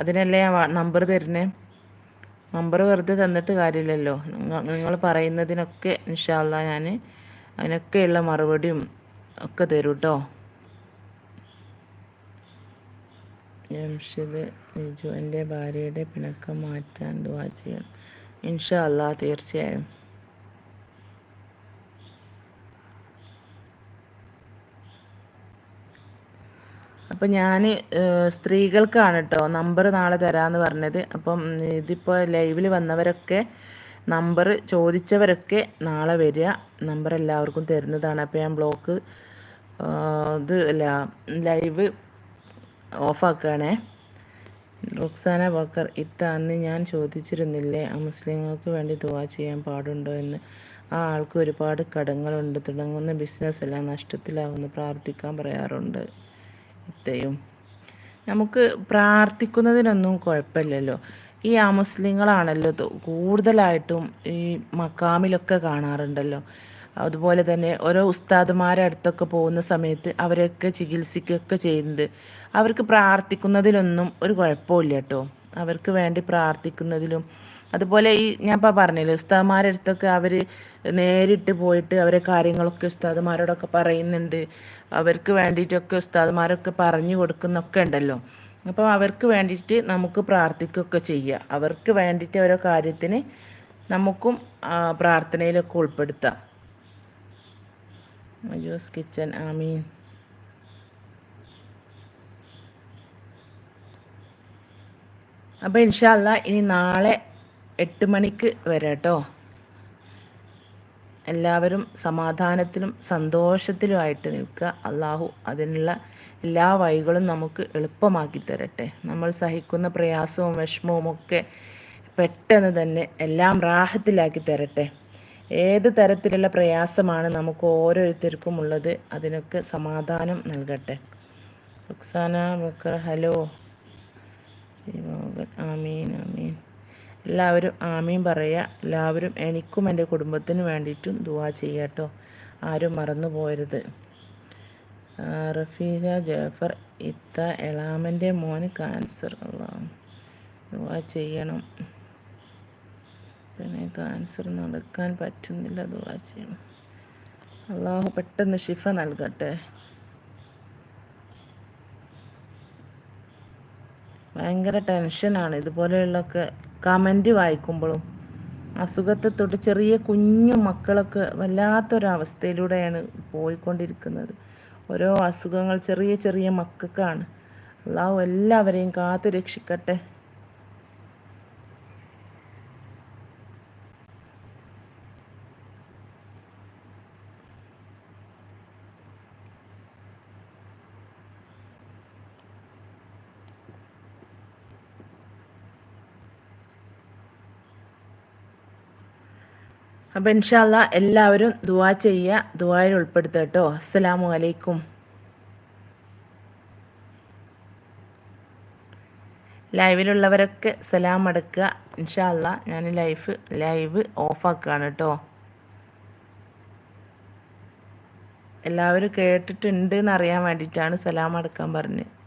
അതിനല്ലേ number തരുന്നേ? Number വെറുതെ തന്നിട്ട് കാര്യമില്ലല്ലോ. നിങ്ങൾ പറയുന്നതിനൊക്കെ ഇൻഷാല്ല ഞാൻ അതിനൊക്കെയുള്ള മറുപടിയും ഒക്കെ തരും കേട്ടോ ജംഷിദ് നിജു എന്റെ ഭാര്യയുടെ പിണക്കം മാറ്റാൻ ദുവാ ചെയ്യണം. ഇൻഷാ അല്ലാ തീർച്ചയായും. അപ്പം ഞാൻ സ്ത്രീകൾക്കാണ് കേട്ടോ നമ്പർ നാളെ തരാമെന്ന് പറഞ്ഞത്. അപ്പം ഇതിപ്പോൾ ലൈവിൽ വന്നവരൊക്കെ നമ്പർ ചോദിച്ചവരൊക്കെ നാളെ വരിക. നമ്പർ എല്ലാവർക്കും തരുന്നതാണ്. അപ്പോൾ ഞാൻ ബ്ലോക്ക് ഇത് അല്ല ലൈവ് ഓഫാക്കുകയാണേ റുക്സാന ബക്കർ ഇത്ത അന്ന് ഞാൻ ചോദിച്ചിരുന്നില്ലേ? ആ മുസ്ലിങ്ങൾക്ക് വേണ്ടി ദുവാ ചെയ്യാൻ പാടുണ്ടോ എന്ന്? ആ ആൾക്ക് ഒരുപാട് കടങ്ങളുണ്ട്. തുടങ്ങുന്ന ബിസിനസ് എല്ലാം നഷ്ടത്തിലാവുമെന്ന് പ്രാർത്ഥിക്കാൻ പറയാറുണ്ട്. ഇത്തയും നമുക്ക് പ്രാർത്ഥിക്കുന്നതിനൊന്നും കുഴപ്പമില്ലല്ലോ. ഈ അമുസ്ലിങ്ങളാണല്ലോ കൂടുതലായിട്ടും ഈ മക്കാമിലൊക്കെ കാണാറുണ്ടല്ലോ. അതുപോലെ തന്നെ ഓരോ ഉസ്താദുമാരെ അടുത്തൊക്കെ പോകുന്ന സമയത്ത് അവരൊക്കെ ചികിത്സിക്കുകയൊക്കെ ചെയ്യുന്നത്. അവർക്ക് പ്രാർത്ഥിക്കുന്നതിലൊന്നും ഒരു കുഴപ്പമില്ല കേട്ടോ. അവർക്ക് വേണ്ടി പ്രാർത്ഥിക്കുന്നതിലും അതുപോലെ ഈ ഞാൻ ഇപ്പോൾ പറഞ്ഞില്ലേ ഉസ്താദ്മാരുടെ അടുത്തൊക്കെ അവർ നേരിട്ട് പോയിട്ട് അവരെ കാര്യങ്ങളൊക്കെ ഉസ്താദ്മാരോടൊക്കെ പറയുന്നുണ്ട്. അവർക്ക് വേണ്ടിയിട്ടൊക്കെ ഉസ്താദ്മാരൊക്കെ പറഞ്ഞു കൊടുക്കുന്നൊക്കെ ഉണ്ടല്ലോ. അപ്പോൾ അവർക്ക് വേണ്ടിയിട്ട് നമുക്ക് പ്രാർത്ഥിക്കുകയൊക്കെ ചെയ്യുക അവർക്ക് വേണ്ടിയിട്ട് ഓരോ കാര്യത്തിന് നമുക്കും പ്രാർത്ഥനയിലൊക്കെ ഉൾപ്പെടുത്താം. മജൂസ് കിച്ചൻ ആമീൻ. അപ്പോൾ ഇൻഷാല്ല ഇനി നാളെ എട്ട് മണിക്ക് വരാം കേട്ടോ. എല്ലാവരും സമാധാനത്തിലും സന്തോഷത്തിലുമായിട്ട് നിൽക്കുക. അള്ളാഹു അതിനുള്ള എല്ലാ വഴികളും നമുക്ക് എളുപ്പമാക്കി തരട്ടെ. നമ്മൾ സഹിക്കുന്ന പ്രയാസവും വിഷമവും ഒക്കെ പെട്ടെന്ന് തന്നെ എല്ലാം റാഹത്തിലാക്കി തരട്ടെ. ഏത് തരത്തിലുള്ള പ്രയാസമാണ് നമുക്ക് ഓരോരുത്തർക്കും ഉള്ളത് അതിനൊക്കെ സമാധാനം നൽകട്ടെ. റുക്സാന ബക്കർ ഹലോ. ആമീൻ ആമീൻ. എല്ലാവരും ആമീൻ പറയുക. എല്ലാവരും എനിക്കും എന്റെ കുടുംബത്തിനും വേണ്ടിയിട്ടും ദുവാ ചെയ്യാട്ടോ ആരും മറന്നു പോയരുത് റഫീജ ജാഫർ ഇത്ത എളാമന്റെ മോന് ക്യാൻസർ ദുവാ ചെയ്യണം. പിന്നെ ക്യാൻസർ നടക്കാൻ പറ്റുന്നില്ല ദുവാ ചെയ്യണം. അള്ളാഹു പെട്ടെന്ന് ഷിഫ നൽകട്ടെ. ഭയങ്കര ടെൻഷനാണ്. ഇതുപോലെയുള്ളൊക്കെ കമന്റ് വായിക്കുമ്പോഴും അസുഖത്തെ തൊട്ട് ചെറിയ കുഞ്ഞു മക്കളൊക്കെ വല്ലാത്തൊരവസ്ഥയിലൂടെയാണ് പോയിക്കൊണ്ടിരിക്കുന്നത്. ഓരോ അസുഖങ്ങൾ ചെറിയ ചെറിയ മക്കൾക്കാണ്. അള്ളാഹു എല്ലാവരെയും കാത്തു രക്ഷിക്കട്ടെ അപ്പം ഇൻഷാല്ല എല്ലാവരും ദുവാ ചെയ്യുക ദുവായിൽ ഉൾപ്പെടുത്തുക കേട്ടോ. അസ്സലാമു അലൈക്കും. ലൈവിലുള്ളവരൊക്കെ സലാം അടക്കുക. ഇൻഷാല്ല ഞാൻ ലൈഫ് ലൈവ് ഓഫാക്കുകയാണ് കേട്ടോ. എല്ലാവരും കേട്ടിട്ടുണ്ട് എന്നറിയാൻ വേണ്ടിയിട്ടാണ് സലാം അടക്കാൻ പറഞ്ഞത്